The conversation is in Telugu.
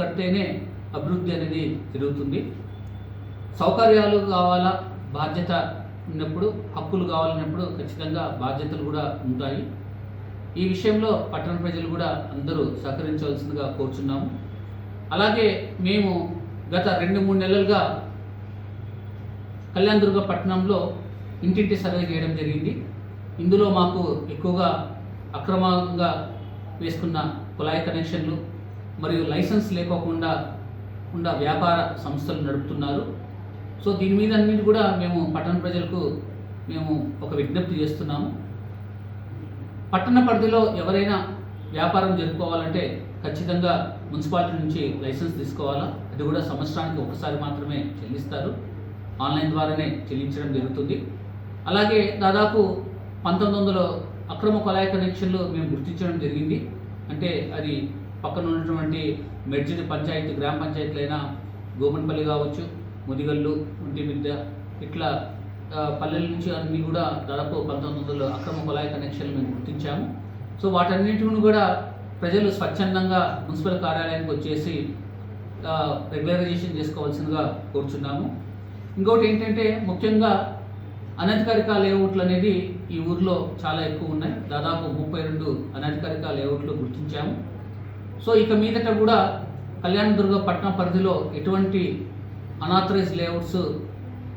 కడితేనే అభివృద్ధి అనేది జరుగుతుంది. సౌకర్యాలు కావాలా? బాధ్యత ఉన్నప్పుడు హక్కులు కావాలన్నప్పుడు ఖచ్చితంగా బాధ్యతలు కూడా ఉంటాయి. ఈ విషయంలో పట్టణ ప్రజలు కూడా అందరూ సహకరించవలసిందిగా కోరుచున్నాము. అలాగే మేము గత రెండు మూడు నెలలుగా కళ్యాణదుర్గ పట్టణంలో ఇంటింటి సర్వే చేయడం జరిగింది. ఇందులో మాకు ఎక్కువగా అక్రమంగా వేసుకున్న కుళాయి కనెక్షన్లు మరియు లైసెన్స్ లేకోకుండా ఉన్న వ్యాపార సంస్థలు నడుపుతున్నారు. సో దీని మీద అన్నిటి కూడా మేము పట్టణ ప్రజలకు మేము ఒక విజ్ఞప్తి చేస్తున్నాము. పట్టణ పరిధిలో ఎవరైనా వ్యాపారం జరుపుకోవాలంటే ఖచ్చితంగా మున్సిపాలిటీ నుంచి లైసెన్స్ తీసుకోవాలా? అది కూడా సంవత్సరానికి ఒకసారి మాత్రమే చెల్లిస్తారు. ఆన్లైన్ ద్వారానే చెల్లించడం జరుగుతుంది. అలాగే దాదాపు పంతొమ్మిది వందల అక్రమ కొలాయి కనెక్షన్లు మేము గుర్తించడం జరిగింది. అంటే అది పక్కన ఉన్నటువంటి మెడ్జిడ్ పంచాయతీ గ్రామ పంచాయతీలైన గోమన్పల్లి కావచ్చు ముదిగల్లు ఒంటిమిద్ద ఇట్లా పల్లెల నుంచి అన్ని కూడా దాదాపు పంతొమ్మిది వందల అక్రమ కొలాయి కనెక్షన్లు మేము గుర్తించాము. సో వాటన్నిటిని కూడా ప్రజలు స్వచ్ఛందంగా మున్సిపల్ కార్యాలయానికి వచ్చేసి రెగ్యులరైజేషన్ చేసుకోవాల్సిందిగా కోరుచున్నాము. ఇంకోటి ఏంటంటే ముఖ్యంగా అనధికారిక లేఅవుట్లు అనేది ఈ ఊర్లో చాలా ఎక్కువ ఉన్నాయి. దాదాపు ముప్పై రెండు అనధికారిక లేఅవుట్లు గుర్తించాము. సో ఇక మీదట కూడా కళ్యాణదుర్గ పట్టణ పరిధిలో ఎటువంటి అనాథరైజ్ లేఅవుట్స్